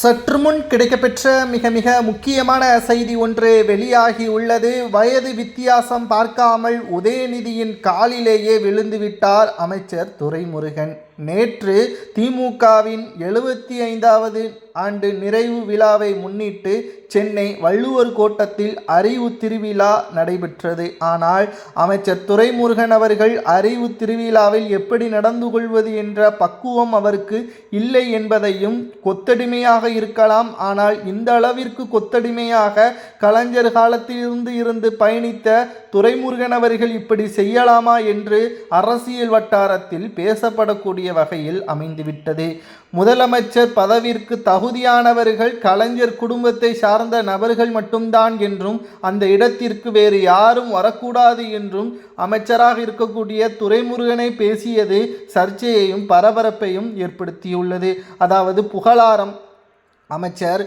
சற்று முன் கிடைக்கப்பெற்ற மிக மிக முக்கியமான செய்தி ஒன்று வெளியாகி உள்ளது. வயது வித்தியாசம் பார்க்காமல் உதயநிதியின் காலிலேயே விழுந்துவிட்டார் அமைச்சர் துரைமுருகன். நேற்று திமுகவின் எழுபத்தி ஐந்தாவது ஆண்டு நிறைவு விழாவை முன்னிட்டு சென்னை வள்ளுவர் கோட்டத்தில் அறிவு திருவிழா நடைபெற்றது. ஆனால் அமைச்சர் துரைமுருகன் அவர்கள் அறிவு திருவிழாவில் எப்படி நடந்து கொள்வது என்ற பக்குவம் அவருக்கு இல்லை என்பதையும் கொத்தடிமையாக இருக்கலாம். ஆனால் இந்த அளவிற்கு கொத்தடிமையாக கலைஞர் காலத்திலிருந்து இருந்து பயணித்த துரைமுருகன் அவர்கள் இப்படி செய்யலாமா என்று அரசியல் வட்டாரத்தில் பேசப்படக்கூடிய வகையில் அமைந்துவிட்டது. முதலமைச்சர் பதவிற்கு தகுதியானவர்கள் கலைஞர் குடும்பத்தை சார்ந்த நபர்கள் மட்டும்தான் என்றும் அந்த இடத்திற்கு வேறு யாரும் வரக்கூடாது என்றும் அமைச்சராக இருக்கக்கூடிய துரைமுருகனை பேசியது சர்ச்சையையும் பரபரப்பையும் ஏற்படுத்தியுள்ளது. அதாவது புகழாரம் அமைச்சர்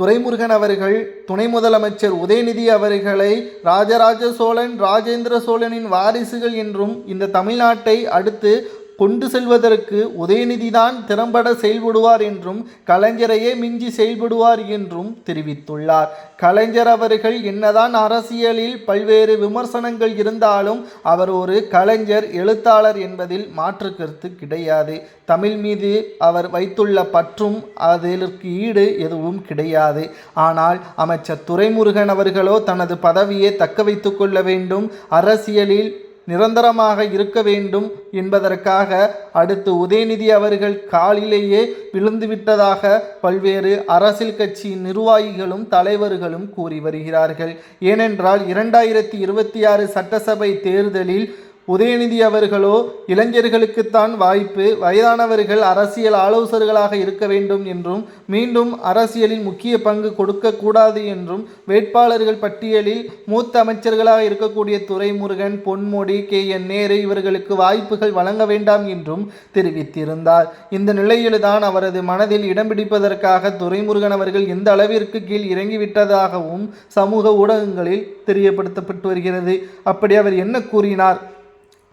துரைமுருகன் அவர்கள் துணை முதலமைச்சர் உதயநிதி அவர்களை ராஜராஜ சோழன் ராஜேந்திர சோழனின் வாரிசுகள் என்றும் இந்த தமிழ்நாட்டை அடுத்து கொண்டு செல்வதற்கு உதயநிதிதான் திறம்பட செயல்படுவார் என்றும் கலைஞரையே மிஞ்சி செயல்படுவார் என்றும் தெரிவித்துள்ளார். கலைஞர் அவர்கள் என்னதான் அரசியலில் பல்வேறு விமர்சனங்கள் இருந்தாலும் அவர் ஒரு கலைஞர் எழுத்தாளர் என்பதில் மாற்று கருத்து கிடையாது. தமிழ் மீது அவர் வைத்துள்ள பற்றும் அதற்கு ஈடு எதுவும் கிடையாது. ஆனால் அமைச்சர் துரைமுருகன் அவர்களோ தனது பதவியை தக்க வைத்து கொள்ள வேண்டும். அரசியலில் நிரந்தரமாக இருக்க வேண்டும் என்பதற்காக அடுத்து உதயநிதி அவர்கள் காலிலேயே விழுந்துவிட்டதாக பல்வேறு அரசியல் கட்சியின் நிர்வாகிகளும் தலைவர்களும் கூறி வருகிறார்கள். ஏனென்றால் இரண்டாயிரத்தி இருபத்தி ஆறு சட்டசபை தேர்தலில் உதயநிதி அவர்களோ இளைஞர்களுக்குத்தான் வாய்ப்பு வயதானவர்கள் அரசியல் ஆலோசகர்களாக இருக்க வேண்டும் என்றும் மீண்டும் அரசியலில் முக்கிய பங்கு கொடுக்கக்கூடாது என்றும் வேட்பாளர்கள் பட்டியலில் மூத்த அமைச்சர்களாக இருக்கக்கூடிய துரைமுருகன் பொன்முடி கே. என். நேரு இவர்களுக்கு வாய்ப்புகள் வழங்க வேண்டாம் என்றும் தெரிவித்திருந்தார். இந்த நிலையில்தான் அவரது மனதில் இடம் பிடிப்பதற்காக துரைமுருகன் அவர்கள் எந்த அளவிற்கு கீழ் இறங்கிவிட்டதாகவும் சமூக ஊடகங்களில் தெரியப்படுத்தப்பட்டு வருகிறது. அப்படி அவர் என்ன கூறினார்?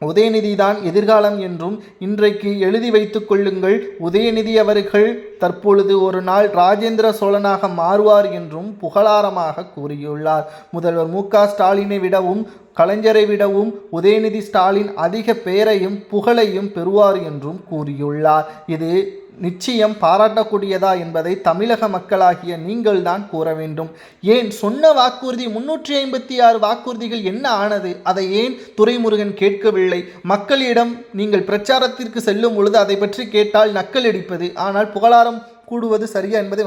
உதயநிதி தான் எதிர்காலம் என்றும் இன்றைக்கு எழுதி வைத்து கொள்ளுங்கள். உதயநிதி அவர்கள் தற்பொழுது ஒரு நாள் ராஜேந்திர சோழனாக மாறுவார் என்றும் புகழாரமாக கூறியுள்ளார். முதல்வர் மு க ஸ்டாலினை விடவும் கலைஞரை விடவும் உதயநிதி ஸ்டாலின் அதிக பெயரையும் புகழையும் பெறுவார் என்றும் கூறியுள்ளார். இது நிச்சயம் பாராட்டக்கூடியதா என்பதை தமிழக மக்களாகிய நீங்கள் தான் கூற வேண்டும். ஏன் சொன்ன வாக்குறுதி முன்னூற்றி ஐம்பத்தி ஆறு வாக்குறுதிகள் என்ன ஆனது? அதை ஏன் துரைமுருகன் கேட்கவில்லை? மக்களிடம் நீங்கள் பிரச்சாரத்திற்கு செல்லும் பொழுது அதை பற்றி கேட்டால் நக்கல் அடிப்பது. ஆனால் புகழாரம் கூடுவது சரியா என்பதை